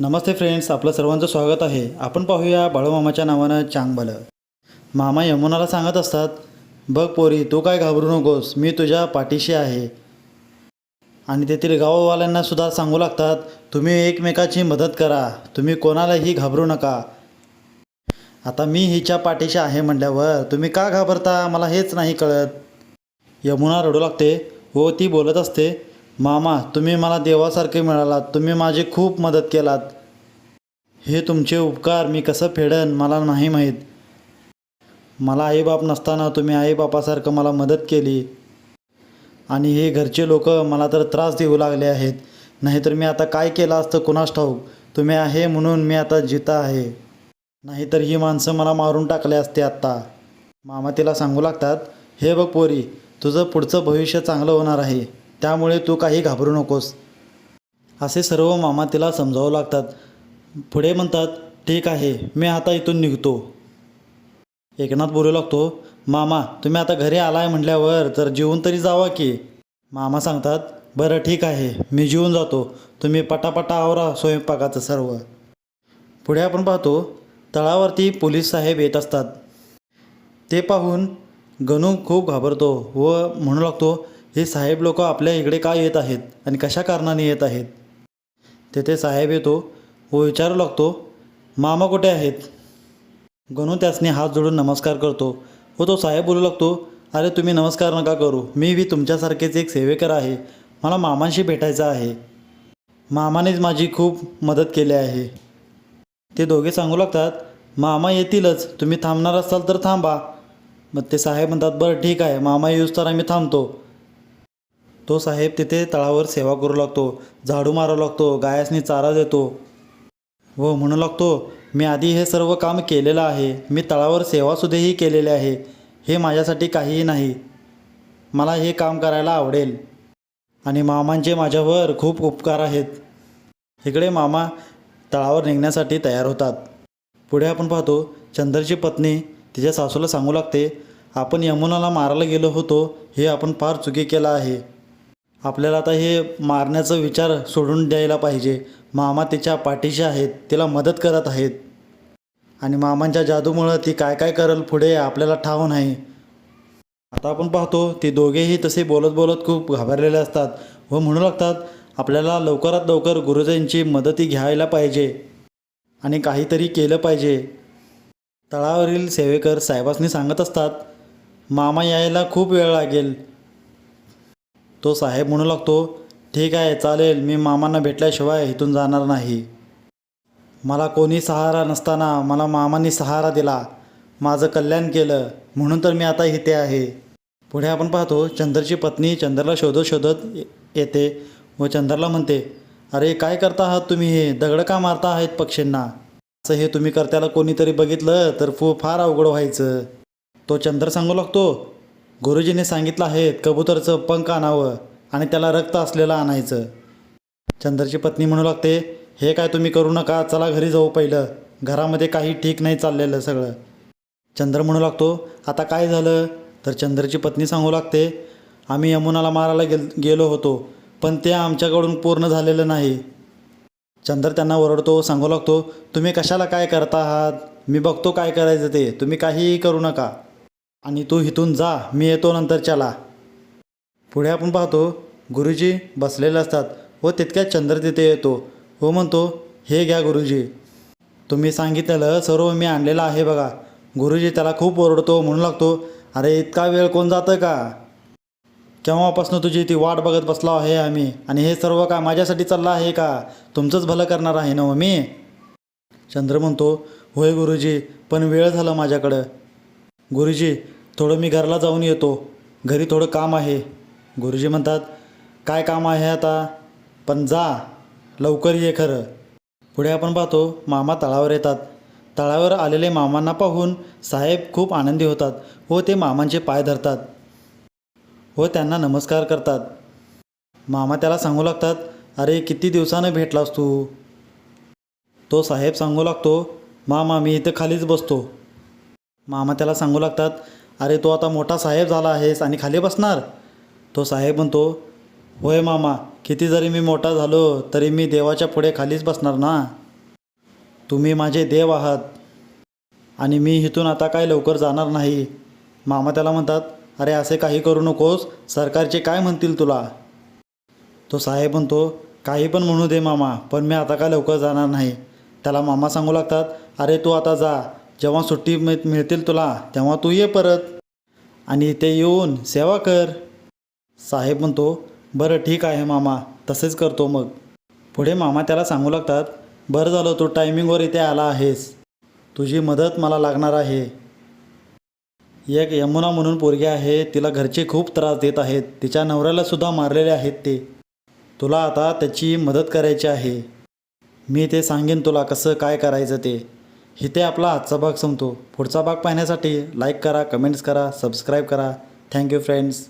नमस्ते friends आपलं सर्वांचं स्वागत आहे. आपण पाहूया बाळूमामाच्या नावानं चांगभलं मामा यमुनाला सांगत असतात बघ पोरी तू काय घाबरू नकोस मी तुझ्या पाठीशी आहे. आणि तेथील गाववाल्यांना सुद्धा सांगू लागतात तुम्ही एकमेकाची मदत करा तुम्ही कोणालाही घाबरू नका. आता मी हिच्या पाठीशी आहे म्हटल्यावर तुम्ही का घाबरता मला हेच नाही कळत. यमुना रडू लागते. व ती बोलत असते मामा तुम्ही मला देवासारखे मिळालात. तुम्ही माझी खूप मदत केलात. हे तुमचे उपकार मी कसं फेडन मला नाही माहीत. मला आईबाप नसताना तुम्ही आईबापासारखं मला मदत केली. आणि हे घरचे लोक मला तर त्रास देऊ लागले आहेत. नाहीतर मी आता काय केलं असतं कुणास ठाऊक? तुम्ही आहे म्हणून मी आता जिता आहे. नाहीतर ही माणसं मला मारून टाकले असते आत्ता. मामा तिला सांगू लागतात हे बघ पोरी तुझं पुढचं भविष्य चांगलं होणार आहे. त्यामुळे तू काही घाबरू नकोस. असे सर्व मामा तिला समजावू लागतात. पुढे म्हणतात ठीक आहे मी आता इथून निघतो. एकनाथ बोलू लागतो मामा तुम्ही आता घरी आलाय म्हटल्यावर तर जेवून तरी जावा की. मामा सांगतात बरं ठीक आहे मी जेवून जातो. तुम्ही पटापटा आवरा स्वयंपाकाचं सर्व. पुढे आपण पाहतो तळावरती पोलीस साहेब येत असतात. ते पाहून गणू खूप घाबरतो व म्हणू लागतो हे साहेब लोक आपल्या इकडे का येत आहेत आणि कशा कारणाने येत आहेत? तेथे साहेब येतो व विचारू लागतो मामा कुठे आहेत? गणू त्यासनी हात जोडून नमस्कार करतो व तो साहेब बोलू लागतो अरे तुम्ही नमस्कार नका करू मी बी तुमच्यासारखेच एक सेवेकर आहे मला मामांशी भेटायचं आहे. मामानेच माझी खूप मदत केली आहे. ते दोघे सांगू लागतात मामा येतीलच तुम्ही थांबणार असाल तर थांबा. मग ते साहेब म्हणतात बरं ठीक आहे मामा येऊस तर आम्ही थांबतो. तो साहेब तिथे तळावर सेवा करू लागतो झाडू मारू लागतो गायासनी चारा देतो. व म्हणू लागतो मी आधी हे सर्व काम केलेलं आहे. मी तळावर सेवासुद्धाही केलेले आहे. हे माझ्यासाठी काहीही नाही. मला हे काम करायला आवडेल. आणि मामांचे माझ्यावर खूप उपकार आहेत. इकडे मामा तळावर निघण्यासाठी तयार होतात. पुढे आपण पाहतो चंद्रची पत्नी तिच्या सासूला सांगू लागते आपण यमुनाला मारायला गेलो होतो. हे आपण फार चुकी केलं आहे. आपल्याला आता हे मारण्याचा विचार सोडून द्यायला पाहिजे. मामा तिच्या पाठीशी आहेत तिला मदत करत आहेत. आणि मामांच्या जादूमुळं ती काय काय करल पुढे आपल्याला ठाव नाही. आता आपण पाहतो ते दोघेही तसे बोलत बोलत खूप घाबरलेले असतात व म्हणू लागतात आपल्याला लवकरात लवकर गुरुजींची मदती घ्यायला पाहिजे आणि काहीतरी केलं पाहिजे. तळावरील सेवेकर साहेबांनी सांगत असतात मामा यायला खूप वेळ लागेल. तो साहेब म्हणू लागतो ठीक आहे चालेल मी मामांना भेटल्याशिवाय इथून जाणार नाही. मला कोणी सहारा नसताना मला मामांनी सहारा दिला माझं कल्याण केलं म्हणून तर मी आता इथे आहे. पुढे आपण पाहतो चंद्रची पत्नी चंद्रला शोधत शोधत येते व चंद्रला म्हणते अरे काय करता आहात तुम्ही हे? दगडं का मारता आहेत पक्षींना? असं हे तुम्ही करत्याला कोणीतरी बघितलं तर फू फार अवघड व्हायचं. तो चंद्र सांगू लागतो गुरुजीने सांगितलं आहे कबूतरचं पंख आणावं आणि त्याला रक्त असलेलं आणायचं. चंद्रची पत्नी म्हणू लागते हे काय तुम्ही करू नका चला घरी जाऊ पहिलं. घरामध्ये काही ठीक नाही चाललेलं सगळं. चंद्र म्हणू लागतो आता काय झालं? तर चंद्रची पत्नी सांगू लागते आम्ही यमुनाला मारायला गेल गेलो होतो पण ते आमच्याकडून पूर्ण झालेलं नाही. चंद्र त्यांना ओरडतो सांगू लागतो तुम्ही कशाला काय करता आहात? मी बघतो काय करायचं ते. तुम्ही काहीही करू नका. आणि तू इथून जा मी येतो नंतरच्याला. पुढे आपण पाहतो गुरुजी बसलेले असतात व तितक्या चंद्र तिथे येतो. हो म्हणतो हे घ्या गुरुजी. तुम्ही सांगितलेलं सर्व मी आणलेलं आहे बघा. गुरुजी त्याला खूप ओरडतो म्हणू लागतो अरे इतका वेळ कोण जातं का? केव्हापासून तुझी ती वाट बघत बसलो आहे आम्ही. आणि हे सर्व काय माझ्यासाठी चाललं आहे का? तुमचंच भलं करणार आहे ना हो मी? चंद्र म्हणतो होय गुरुजी पण वेळ झाला माझ्याकडं. गुरुजी थोडं मी घरला जाऊन येतो. घरी थोडं काम आहे. गुरुजी म्हणतात काय काम आहे आता? पण जा. लवकर ये खरं. पुढे आपण पाहतो मामा तळावर येतात. तळावर आलेले मामांना पाहून साहेब खूप आनंदी होतात व ते मामांचे पाय धरतात व त्यांना नमस्कार करतात. मामा त्याला सांगू लागतात अरे किती दिवसानं भेटलास तू? तो साहेब सांगू लागतो मामा मी इथं खालीच बसतो. मामा त्याला सांगू लागतात अरे तो आता मोठा साहेब झाला आहेस आणि खाली बसणार. तो साहेब म्हणतो होय मामा किती जरी मी मोठा झालो तरी मी देवाच्या पुढे खालीच बसणार ना. तुम्ही माझे देव आहात आणि मी इथून आता काय लवकर जाणार नाही. मामा त्याला म्हणतात अरे असे काही करू नकोस सरकारचे काय म्हणतील तुला? तो साहेब म्हणतो काही पण म्हणू दे मामा पण मी आता काय लवकर जाणार नाही. त्याला मामा सांगू लागतात अरे तू आता जा जेव्हा सुट्टी मिळ मिळतील तुला तेव्हा तू ये परत. आणि इथे येऊन सेवा कर. साहेब म्हणतो बरं ठीक आहे मामा तसेच करतो मग. पुढे मामा त्याला सांगू लागतात बरं झालं तू टायमिंगवर इथे आला आहेस. तुझी मदत मला लागणार आहे. एक यमुना म्हणून पोरगी आहे तिला घरचे खूप त्रास देत आहेत. तिच्या नवऱ्यालासुद्धा मारलेले आहेत ते. तुला आता त्याची मदत करायची आहे. मी ते सांगेन तुला कसं काय करायचं ते. इथे आपला आजचा भाग संपतो. पुढचा भाग पाहण्यासाठी लाईक करा कमेंट्स करा सबस्क्राईब करा. Thank you friends